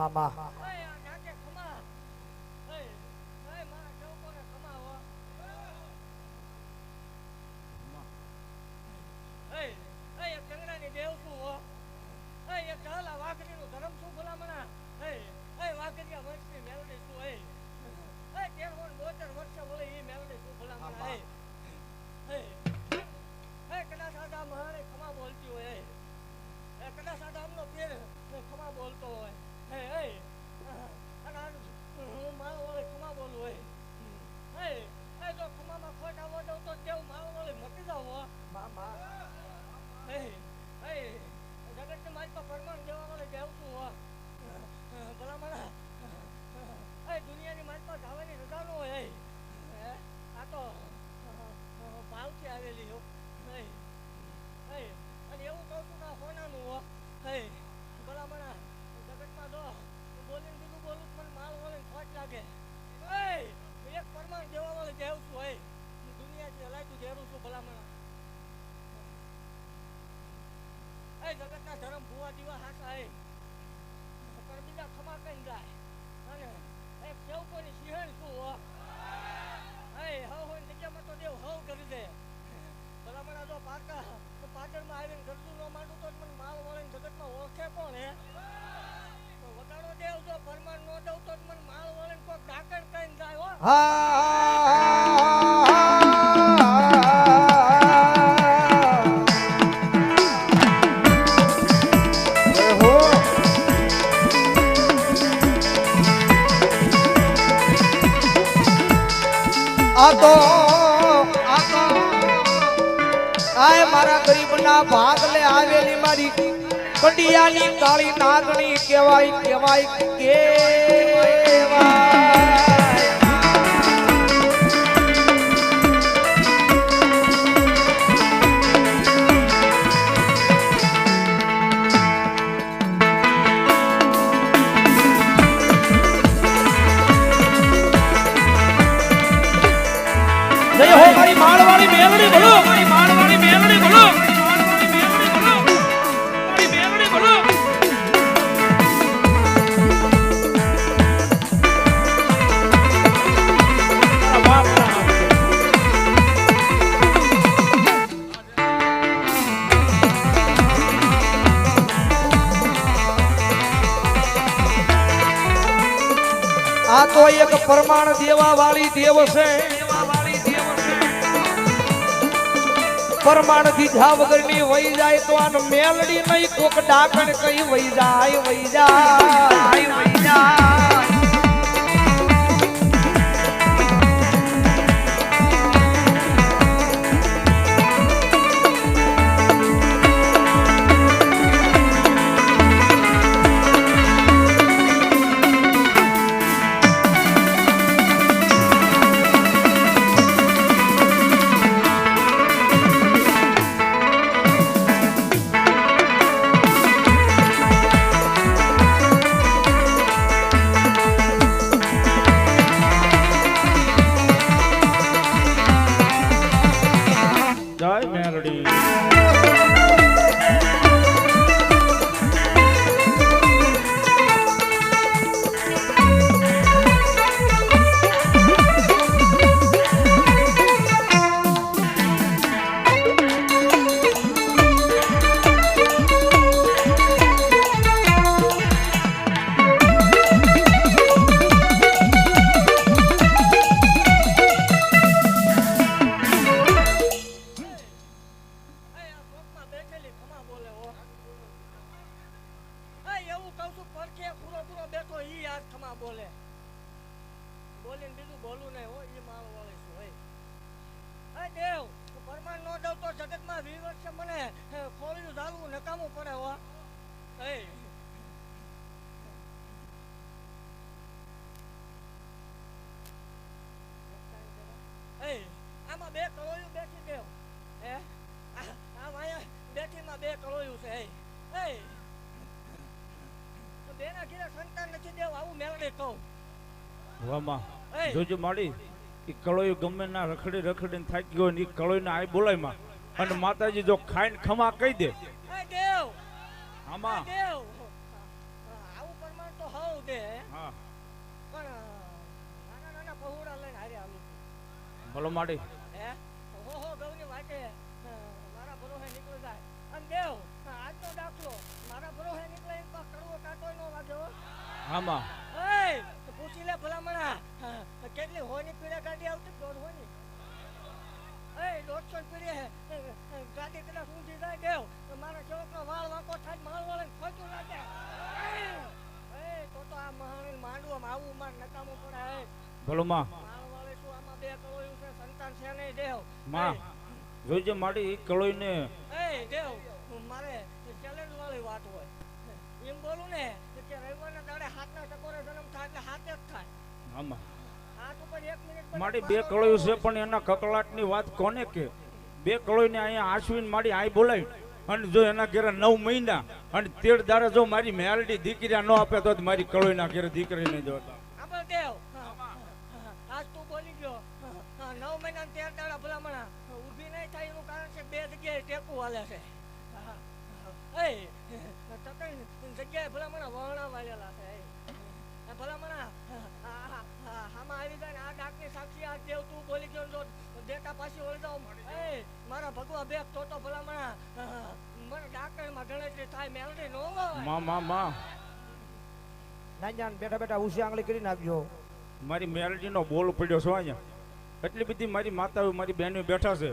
મામા એ ધર્મ ભૂવા દીવા હાસા એ બીજા ખમા કઈ જાય અને એ સેવકોની સિંહણ શું હો? હે, હવ હોય જગ્યામાં તો દેવ હવ કરી દે. ભલામણા જો પાકા તો પાટણમાં આવીને ગરજુ ન માંડું તો મને માલ વળે ને જગતમાં ઓળખે કોણ હે? વગાડો દેવ, જો પરમાણ નો દઉં તો મને માલ વળે કોઈ ઢાકણ કઈ જાય હો. ગરીબના ભાગલે આવેલી મારી કંડિયાની કાળી નાગણી કહેવાય કહેવાય કેવાય આ તો એક પ્રમાણ દેવા વાળી દેવ છે. પ્રમાણ દીધા વગરની વહી જાય તો આને મેલડી નહીં, કોક ડાકણ કઈ વહી જાય. વહી જાય વહી જાય. ઈ આજ બોલે. બોલીને બીજું બોલું નહીં હો, ઈ માળ વળે હોય. હે એ દેવ પરમાન નો દઉં તો જગતમાં વી વર્ષે મને ખોલ્યું ધારવું નકામું પડે હો. એ એ આમાં બે કળોયું બેઠી દેવ હે આ- આમ અહીંયા બેઠીમાં બે કળોયું છે એ એ તો બેના ઘીરે સંતાન નથી દેવ આવું મેળે કહું? વામા જોજો માડી એ કળોય ગમે ના રખડી રખડીને થાકી ગયો ને એ કળોય ને આય બોલાયમાં અને માતાજી જો ખાઈને ખમા કહી દે. આમાં. આવું પ્રમાણ તો હવ દે. હા. પણ નાના નાના પહોળા લઈને હારે આવું. ભલો માડી. હે? હો હો ગૌની વાટે. મારા ભરોહે નીકળી જાય. અને દેવ આજનો દાખલો. મારા ભરોહે નીકળે તો કડવો કાંટો નો વાગ્યો આમાં. તો પૂછી લે ભલામણા. કેટલી હોની પીડા ગાડી આવતી? દોઢ હોની. એય દોઢસો પીડી ગાડી કદાચ ઊંધી જાય ગયો તો મારા છોકરો વાળ વાંકો થાય માળ વાળ ખોચું લાગે. એય તો તો આ મહાણી માંડવામાં આવું માર નકામું પડે ભલો માં. માળ વાળે શું આમાં બે કળોયું છે? સંતાન છે નહીં દેવ. માં જોઈજે માડી ઈ કલોઈને એય દેવ મારે ચેલેન્જ વાળી વાત હોય. એમ બોલું ને કે રવિવારના દાડે હાથના ટકોરે જન્મ થાય એટલે હાથે જ થાય આમાં હાથ ઉપર એક મિનિટ માડી બે મારો કળોયું છે પણ એના કકળાટની વાત કોને કે બે કળોઈને અહીંયા આશવીન માડી આઈ બોલાવી અને જો એના ઘેરે નવ મહિના અને તેર દાડે જો મારી મેલડી દીકરી ન આપે તો મારી કળોઈના ઘેરે નહીં જોતા દેવ આજ તું બોલી ગયો નવ મહિના તેર દાડા ભલામણા ઊભી નહીં થાય એનું કારણ છે બે જગ્યાએ ટેકું હાલે છે હા. તકઈ જગ્યાએ ભલામણા વહણા વાળેલા છે ભલામણા આમાં આવી જાય ને આ ડાકની સાક્ષી આ દેવ તું બોલી ગયો જો દેતા પાછી વળી જાવ મારા ભગવા બે તો તો ભલામણા મને ડાકણમાં ગણતરી થાય મેલડી નો મા માં માં માં. ના જાન બેઠા બેઠા ઉસી આંગળી કરી નાખજો મારી મેલડીનો બોલ પડ્યો છો અહીંયા. એટલી બધી મારી માતા મારી બહેનો બેઠા છે.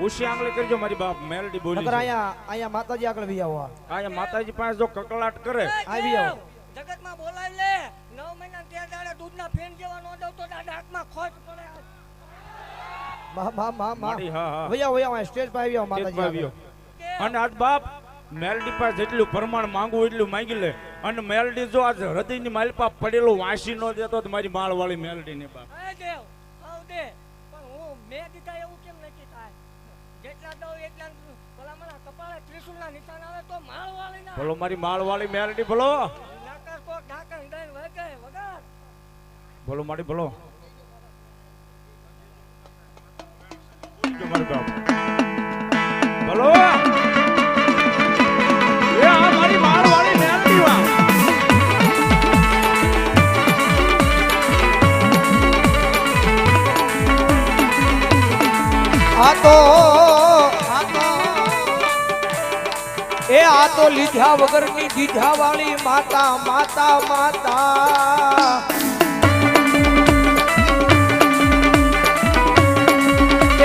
ઉશી આંગળી કરજો મારી બાપ મેલડી બોલી નકર આયા અહીંયા માતાજી આગળ ભી આવો આયા માતાજી પાસે જો કકળાટ કરે. આવી. આવો. જગતમાં બોલાવી લે. નવ મહિના તે દાડે દૂધના ફેન જેવા નો દઉં તો દાદા હાથમાં ખોટ પડે. મા મા મા મા મારી હા હા. વયા વયા સ્ટેજ પર આવી આવો એક માતાજી. આગળ. અને આજ બાપ મેલડી પાસે જેટલું પ્રમાણ માંગવું એટલું માંગી લે. અને મેલડી જો આજ હૃદયની માલપા પડેલો વાંસી નો દેતો તો મારી માળવાળી મેલડી ને બાપ દેવ આવ દે પણ હું મેં દીધા એવું કેમ નક્કી થાય જેટલા દઉં એટલા ભલામણા કપાળે ત્રિશુલના નિશાન આવે તો માળ ના. ભલો મારી માળવાળી મેલડી ભલો. નાકર કોક ઢાંકણ દઈને વગે વગર ભલો મારી ભલો. ભલો. એ આ મારી માળ મેલડી વા. આ તો તો લીધા વગરની દીધા વાળી માતા માતા માતા.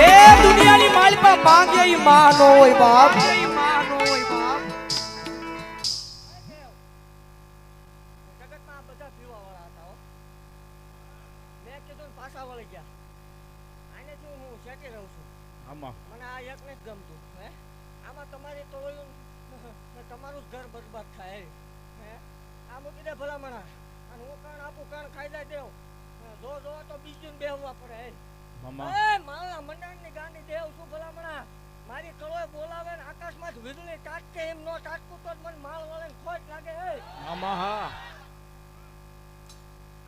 એ દુનિયાની માલિકા માંગે ઈ માં હોય બાપ. જગતમાં આ બધા પીવા વાળા હતા હો મેં કીધું ને પાછા વળી ગયા આને જો હું શેટી રહું છું આમાં. મને આ એક ને ગમતું હે? આમાં તમારી ટોળું તમારું ઘર બરબાદ થાય હે? આ મૂકી દે ભલામણા. અને હું કાણ આપું કાણ ખાઈ દેવ જો જો તો બીજું બેહવા પડે હે મામા. એ મારા મંડળની ગાંડી દેવ શું ભલામણા. મારી કળોએ બોલાવે ને આકાશમાં વીજળી કાટકે એમ નો તાટકું તો મને માળ વાળે ખોટ લાગે હે. મામા હા.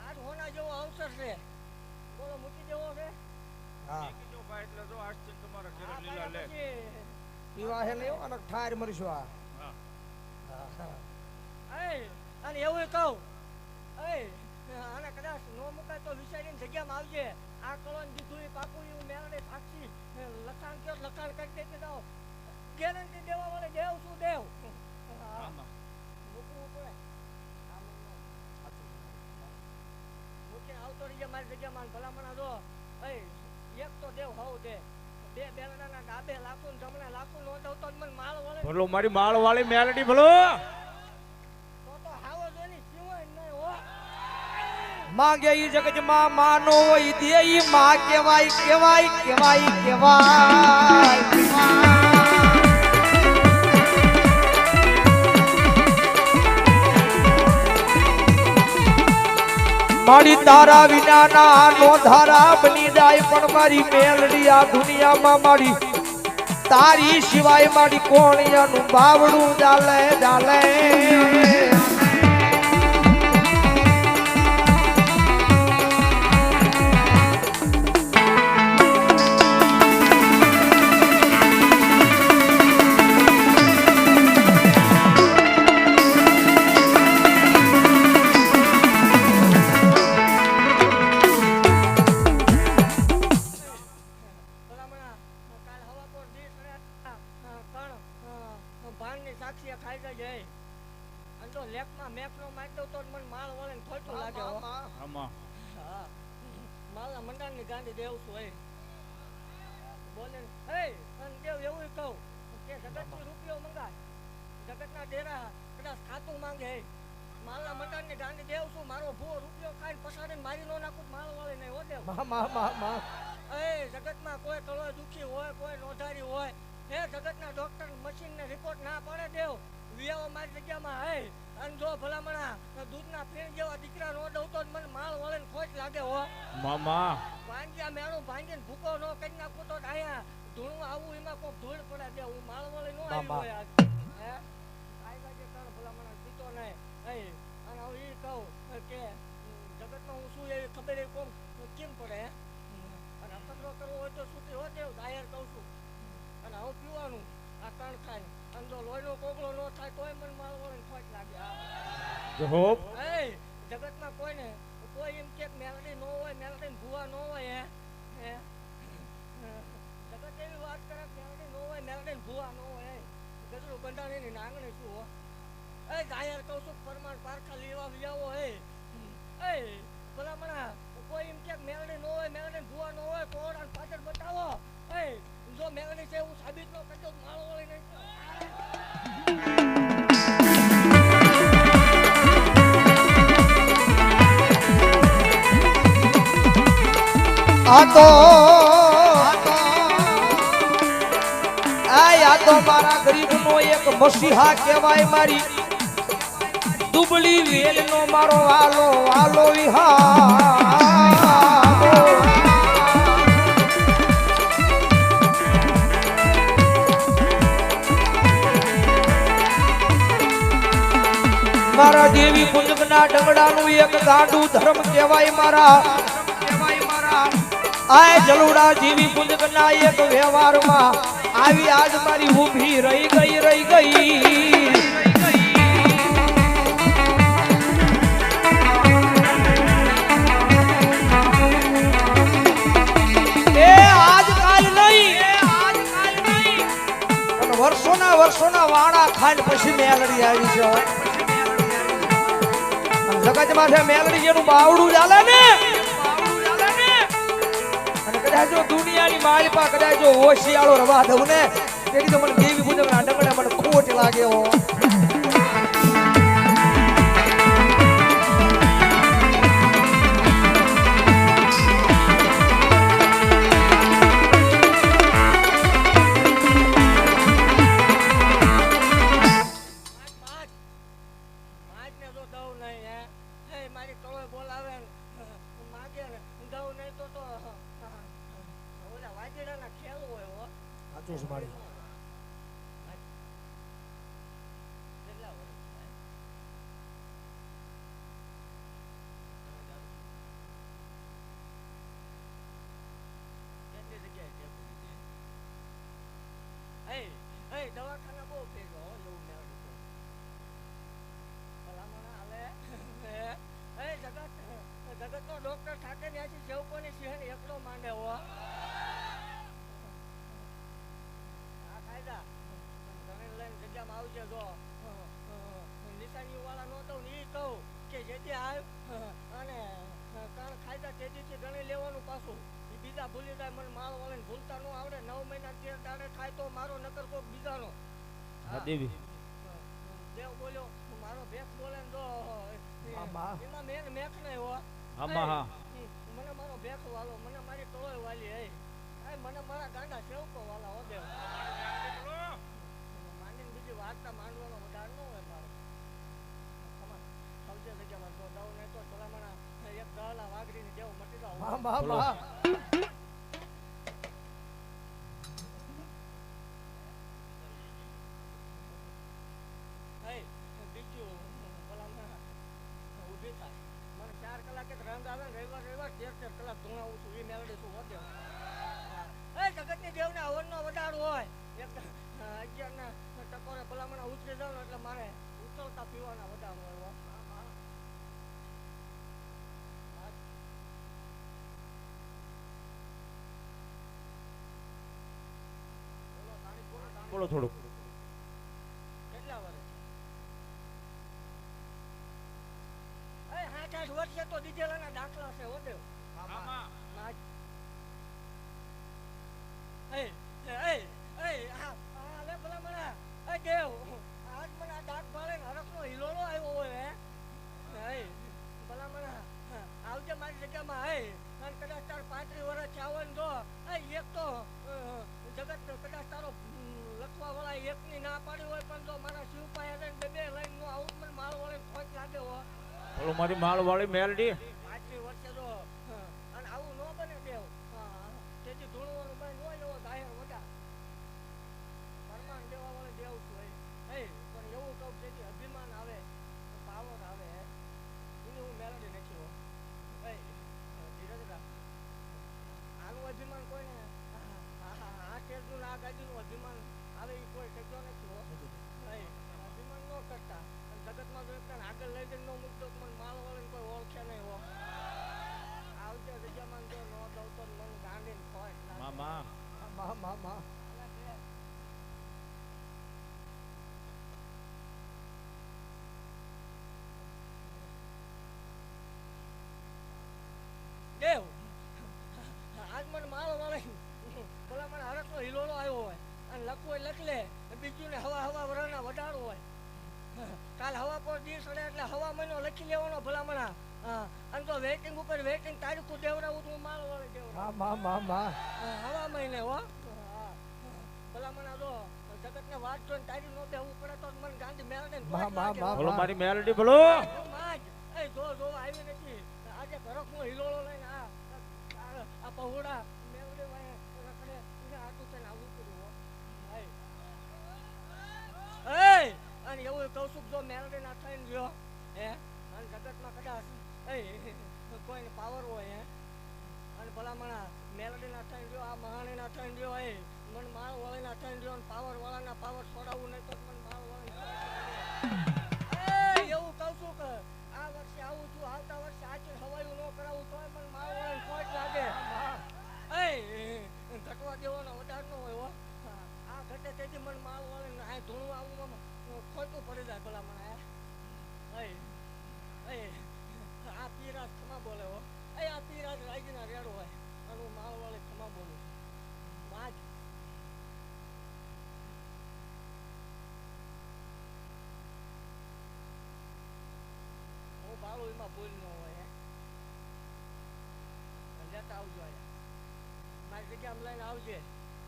આજ હોના જેવો અવસર છે. બોલો મૂકી દેવો છે હા. એટલે જો આજ તમારા ઘરે લીલા લે પીવા હે લેવો અને ઠાર મરીશું આ. અને એવું કહું. આને કદાચ નો મુકાય તો વિચારીને જગ્યામાં આવજે. આ કળોન દીધું પાકું એવું મેળે સાક્ષી. લખાણ કયો લખાણ કરી દેતી જાઓ ગેરંટી દેવા વાળે દેવ શું દેવ? મૂકવું પડે. મૂકીને આવતો રહીએ મારી જગ્યામાં. અને ભલામણા દો એક તો દેવ હવ દે ભલો મારી માળ વાળી મેલડી ભલો. તો તો હાવો જોઈને સિવાય નહીં હો. માંગે ઈ જગતમાં માનો ઈ દે ઈ માં કેવાય કેવાય કેવાય કેવાય મારી તારા વિના ના નો ધારા બની જાય, પણ મારી મેલડી આ દુનિયામાં મારી. તારી સિવાય મારી કોણિયાનું બાવડું ચાલે ચાલે વિયાવો મારી જગ્યામાં હે. અને જો ભલામણા દૂધના ફેણ જેવા દીકરા નો દઉં તો મને માલ વળે ને ખોટ લાગે હો. મામા. ભાંગ્યા મેળું ભાંગીને ભૂકો નો કરી નાખું તો આયા. ધૂણું આવું એમાં કોક ધૂળ પડે દે હું માળ વળે નો આવી હોય હે? આઈ લાગે તાર ભલામણા પીતો નહીં હે અને હવે એ કહું કે જગતમાં હું શું એવી ખબર એ કોમ કેમ પડે અને અપકડો કરવો હોય તો છૂટી હોત એવું દાયર કહું છું. અને હું પીવાનું આ કણ ખાય અને જો લોહીનો કોગળો નો થાય તોય મને ને ખોટ લાગે. જોબ એ જગતમાં કોઈને કોઈ એમ કે મેલડી નો હોય મેલડી ભૂવા નો હોય હે? જગત એવી વાત કરે મેલડી નો હોય મેલડી ભૂવા નો હોય ગજરું બંધાણીની નાંગણી શું હો? એ ગાયર કહું છું પરમાણ પારખા લેવા વ્યાવો હે. એ ભલામણા કોઈ એમ કે મેલડી નો હોય મેલડી ભૂવા નો હોય કોણ? પાછળ બતાવો. એ જો મેલડી છે એવું સાબિત નો કરજો માળો વળી નહીં આ તો આ આ તો મારા ગરીબનો એક મસીહા કહેવાય મારી. દુબળી વેલનો મારો વાલો વાલો વિહારો. મારા દેવી કુંજકના ડંગડાનું એક ગાંડું ધર્મ કહેવાય મારા. આય જલુડા જેવી કુંજકના એક વ્યવહારમાં આવી આજ મારી ઊભી રહી ગઈ રહી ગઈ. વર્ષોના વર્ષોના વાણા ખાંડ પછી મેલડી આવી છે. જગત માથે મેલડી જેનું બાવડું ચાલે ને? કદાચ જો દુનિયાની માલિપા કદાચ જો હોશિયાળો રવા દઉં ને, તેથી તો મને દેવી પૂજક ના ડંગડા મને ખોટ લાગે હો. એ, એ, દવાખાના બહુ ફેરવ્યા હો, એવું એ, જગ્યામાં આવજે જો નિશાની વાળા નો દઉં ઈ કહું કે અને કાણ ખાયદા તેજીથી ગણી લેવાનું પાછું બીજા ભૂલી જાય મને માલ વાળીને ભૂલતા ન આવડે નવ મહિના તેર દાડે થાય તો મારો નકર કોક બીજાનો. હા દેવી. દેવ બોલ્યો મારો ભેસ બોલે ને જો એમાં મેં મેખ નહીં હો. આમાં હા. મને મારો ભેખ વાલો મને મારી ટોળે વાલી હે આ મને મારા ગાંડા સેવકો વાલા હો દેવ. માંડીને બીજી વાર્તા માંડવાનો વધાર ન હોય મારો. સમજે સૌથી જગ્યામાં તો દઉં નહીં તો ભલામણા એક દહલા વાઘરીની જેવું મટી જાવ ને ભલામણ ઉછરી દઉં એટલે મારે ઉછળતા પીવાના બધા મળવા બોલો થોડુંક. કેટલા વર્ષ એ હા વર્ષે તો દીધેલાના દાખલા છે હો મારી માળવાળી મેલડી પાંચમી વર્ષે તો હા, અને આવું ન બને દેવ હા, તેથી ધૂણવાનું બંધ હોય એવો જાહેર વગા પરમાન દેવા વાળે દેવ છું હે. હે પણ એવું કહું જેથી અભિમાન આવે પાવર આવે એની હું મેલડી નથી હો હે ધીરજ રાખ આનું અભિમાન કોઈને આ- આ- આ ટેરનું ને આ ગાડીનું અભિમાન આવે એ કોઈ શક્યો નથી હો હે અભિમાન ન કરતા અને જગતમાં જો એકને આગળ લઈ જઈને ન મૂકતો તો મને માલ વાળીને કોઈ ઓળખે નહીં હો આવજે જગ્યામાં જો ન દઉં તો મન ગાંડીને ખોટ લાગે. મામા મા મા મા દેવ આજ મને મારો વાળે ભલા મને હરકનો હિલોળો આવ્યો હોય અને લખવું હોય લખ લે બીજું ને હવા હવા વરાના વડાડો હોય કાલ હવા પર દિવસ અડે એટલે હવા મહિનો લખી લેવાનો ભલામણા અને તો વેટિંગ ઉપર વેટિંગ તારીખું દેવડાવું તો હું વાળે હવા મહિને હો. ભલામણા જો જગતને વાત જોઈને તારી નો બેહવું પડે તો મને ગાંધી મેળને મા, મા, મા. ઓલો મારી મેલડી બોલો. એ જો જો આવી નથી. આજે ઘરકનો હિલોળો લઈને આ આ- પહોળા મેળે વાય રખડે એને આટું થઈને આવું હો. હાય. અને એવું કહું છું જો મેળે ના થઈને ગયો હે અને જગતમાં કદાચ એ કોઈને પાવર હોય હે. અને ભલામણા મેલડી ના થઈને ગયો આ મહાણી ના થઈને ગયો એ. મન માળ વાળી ના થઈને રહ્યો પાવર છોડાવું નહીં તો મન માળ વાળી એવું કહું છું કે આ વર્ષે આવું છું, આવતા વર્ષે આચર હવાયું ન કરાવું, તોય મને માળ વાળી ખોટ લાગે. એ ઘટવા દેવાનો વધાર ન હોય આ ઘટે તેથી મને માળ વાળી આ ધૂણું આવું ખોટું પડી જાય એ એ, આ પીરાજ ખમા બોલે હો. આ પીરાજ રાગીના રેડો હોય અને માળ વાળે ખમા બોલું માજ હું બોલ ન હોય લેતા આવજો મારી જગ્યામાં લઈને આવજે.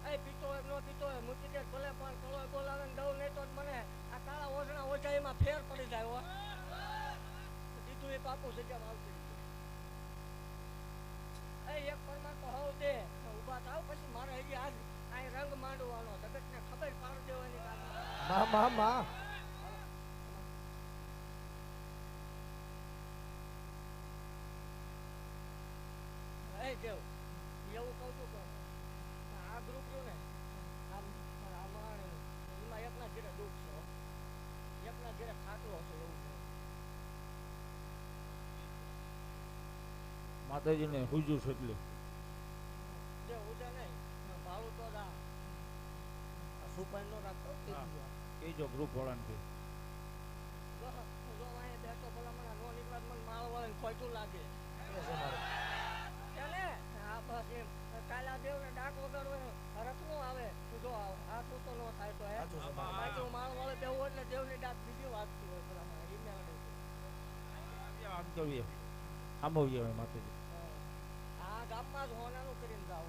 એ પીતો હોય ન પીતો હોય, મૂકી દે, ભલે પણ કળો બોલાવે ને દઉં, નહીં તો મને આ કાળા ઓછણા ઓછા એમાં ફેર પડી જાય, હો. દીધું એ પાકું જગ્યામાં આવતી એ એક પરમાર તો હોવ દે. ઊભા થાવ, પછી મારે હજી આજ આ રંગ માંડવાનો, જગતને ખબર પાડી દેવાની મા મા મા. એ દેવ એવું કહું છું કે આ ગ્રુપ રહ્યું ને આમ આ એમાં એકના ઘેરે દુઃખ છે એકના ઘેરે ખાટલો છે એવું છે માતાજીને હુજુ છે એટલે જે નહીં ભાડું તો દા સુપાઈ નો રાખતો. કહેજો ગ્રુપ વાળાને કે જો જો બેઠો નો નીકળે તો મને માળ ખોટું લાગે એને હા બસ એમ. કાલે આ ડાક વગાડવો ને હરખ આવે. તો જો આ તું તો નો થાય તો હે. છે. બાકી માળ વાળે બેહું એટલે દેવની ડાક બીજી વાગતી હોય મેળવે આમ હવે માતાજી. આ ગામમાં જ હોનાનું કરીને જાવ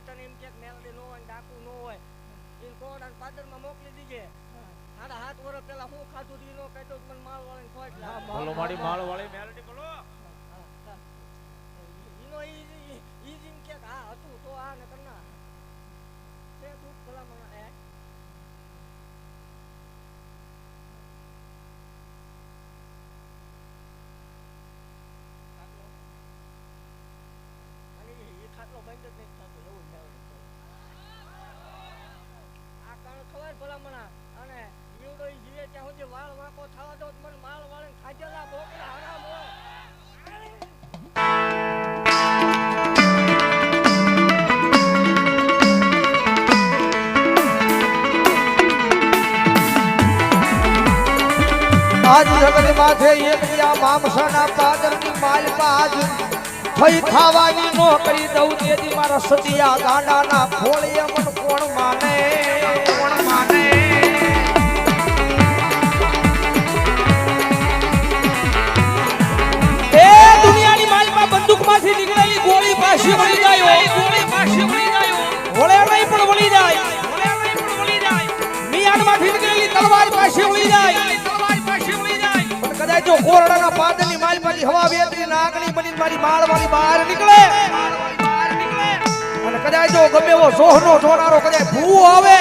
સાક્ષીએ તને એમ કે મેલડી નો હોય ને ડાકુ ન હોય ઈ કોડ અને પાદરમાં મોકલી દીજે. સાડા હાથ વર્ષ પેલા હું ખાધું દીનો નો કહેતો તો મને માળ વાળી ખોટ લાગે. હા, બોલો મારી માળવાળી મેલડી બોલો હા, હા. ઈનો ઈ ઈ- ઈ જ એમ કે કે હા હતું તો આ ને કરના તે દુઃખ ભલામણ હે ખાટલો. અને ઈ- ઈ ખાટલો બંધ જ નથી થતો એવું જ મેળવે છે. સુધી વાળ વાંકો થવા દો મને આજ થઈ ખાવાની નોકરી દઉં તેથી મારા સતિયા ગાંડાના ખોળીએ મન કોણ માને? માલપાની હવા વેતરી નાગણી બની મારી માળવાની બહાર નીકળે. અને કદાચ જો ગમે એવો સોહનો સોનારો કદાચ ભૂ આવે.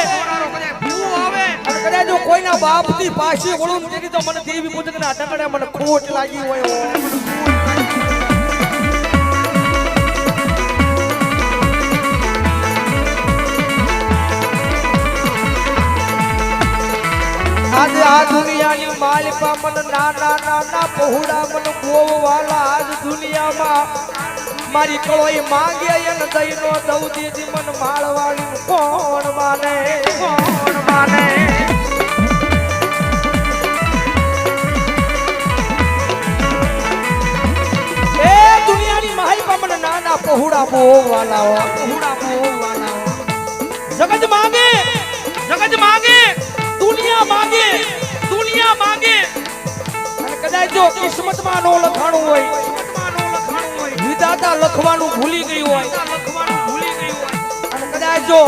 કદાચ જો કોઈના બાપની પાછી વળું તેની તો મને દેવી પૂજકના ટકડે મને ખોટ લાગી હોય આજે આ દુનિયાની માલિકા મન નાના નાના પહોળા મન ગોવાલા આજ મન માળવાળી કોણ માને? કોણ માને? મન નાના પહોળા બોવાલા હો પહોળા બોવાલા હો. જગત માંગે જગત માંગે, દુનિયા માંગે. દુનિયા માંગે. કદાચ જો કિસ્મતમાં નો લખાણું હોય, વિધાતા લખવાનું ભૂલી ગયું હોય કદાચ જો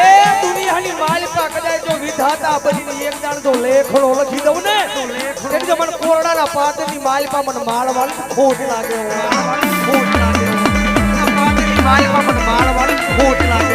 એ દુનિયાની માલિકા કદાચ જો વિધાતા પછી એક દાણ જો લેખડો લખી દઉં ને એટલે જો મને કોરડાના પાદરની માલિકા મને માળવાળી ખોટ લાગે. ખોટ લાગે પાદરની માલિકા મને માળવાળી ખોટ લાગે.